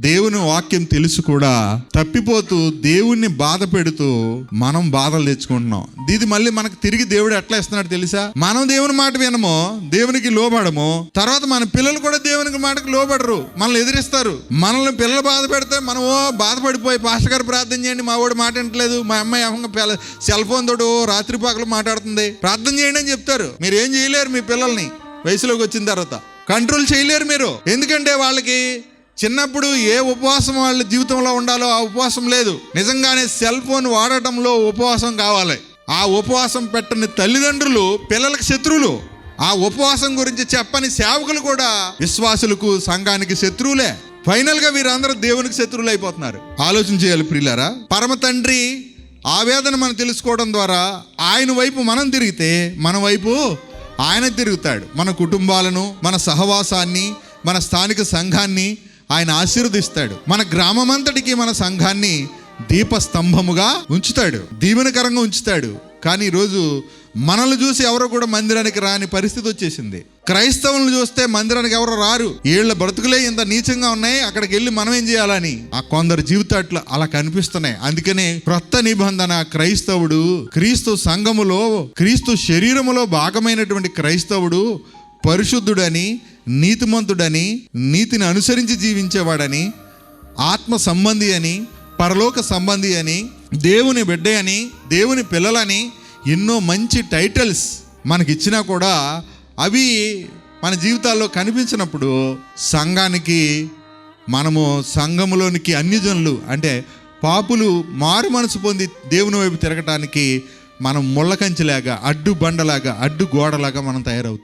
దేవుని వాక్యం తెలుసు కూడా. తప్పిపోతూ దేవుణ్ణి బాధ పెడుతూ మనం బాధలు తెచ్చుకుంటున్నాం. ఇది మళ్ళీ మనకు తిరిగి దేవుడు ఎట్లా ఇస్తున్నాడు తెలుసా? మనం దేవుని మాట వినము దేవునికి లోబడము తర్వాత మన పిల్లలు కూడా దేవునికి మాటకు లోబడరు మనల్ని ఎదిరిస్తారు. మనల్ని పిల్లలు బాధ పెడితే మనం ఓ బాధపడిపోయి పాస్టర్ గారు ప్రార్థన చేయండి మా వాడు మాట వింటలేదు మా అమ్మాయి ఏమంగా పిల్ల సెల్ ఫోన్ తోడు రాత్రి పాకలు మాట్లాడుతుంది. ప్రార్థన చేయండి అని చెప్తారు. మీరు ఏం చేయలేరు మీ పిల్లల్ని. వయసులోకి వచ్చిన తర్వాత. కంట్రోల్ చేయలేరు మీరు. ఎందుకంటే వాళ్ళకి చిన్నప్పుడు ఏ ఉపవాసం వాళ్ళ జీవితంలో ఉండాలో ఆ ఉపవాసం లేదు. నిజంగానే సెల్ ఫోన్ వాడటంలో ఉపవాసం కావాలి. ఆ ఉపవాసం పెట్టని తల్లిదండ్రులు పిల్లలకు శత్రువులు ఆ ఉపవాసం గురించి చెప్పని సేవకులు కూడా విశ్వాసులకు సంఘానికి శత్రువులే. ఫైనల్గా వీరందరూ దేవునికి శత్రువులు అయిపోతున్నారు. ఆలోచన చేయాలి ప్రియులారా. పరమ తండ్రి ఆవేదన మనం తెలుసుకోవడం ద్వారా ఆయన వైపు మనం తిరిగితే మన వైపు ఆయన తిరుగుతాడు. మన కుటుంబాలను మన సహవాసాన్ని మన స్థానిక సంఘాన్ని ఆయన ఆశీర్వదిస్తాడు. మన గ్రామమంతటికి మన సంఘాన్ని దీపస్తంభముగా ఉంచుతాడు. దీవెనకరంగా ఉంచుతాడు. కానీ ఈరోజు మనల్ని చూసి ఎవరు కూడా మందిరానికి రాని పరిస్థితి వచ్చేసింది. క్రైస్తవులను చూస్తే మందిరానికి ఎవరు రారు. ఏళ్ళ బ్రతుకులే ఇంత నీచంగా ఉన్నాయి. అక్కడికి వెళ్ళి మనం ఏం చేయాలని? ఆ కొందరు జీవితాట్లు అలా కనిపిస్తున్నాయి. అందుకనే క్రొత్త నిబంధన క్రైస్తవుడు క్రీస్తు సంఘములో క్రీస్తు శరీరములో భాగమైనటువంటి క్రైస్తవుడు పరిశుద్ధుడని నీతిమంతుడని నీతిని అనుసరించి జీవించేవాడని ఆత్మ సంబంధి అని పరలోక సంబంధి అని దేవుని బిడ్డ అని దేవుని పిల్లలని ఎన్నో మంచి టైటిల్స్ మనకి ఇచ్చినా కూడా అవి మన జీవితాల్లో కనిపించినప్పుడు సంఘానికి మనము సంఘములోనికి అన్యజనులు అంటే పాపులు మారు మనసు పొంది దేవుని వైపు తిరగటానికి మనం ముళ్ళకంచిలాగా అడ్డు బండలాగా అడ్డు గోడలాగా మనం తయారవుతున్నాం.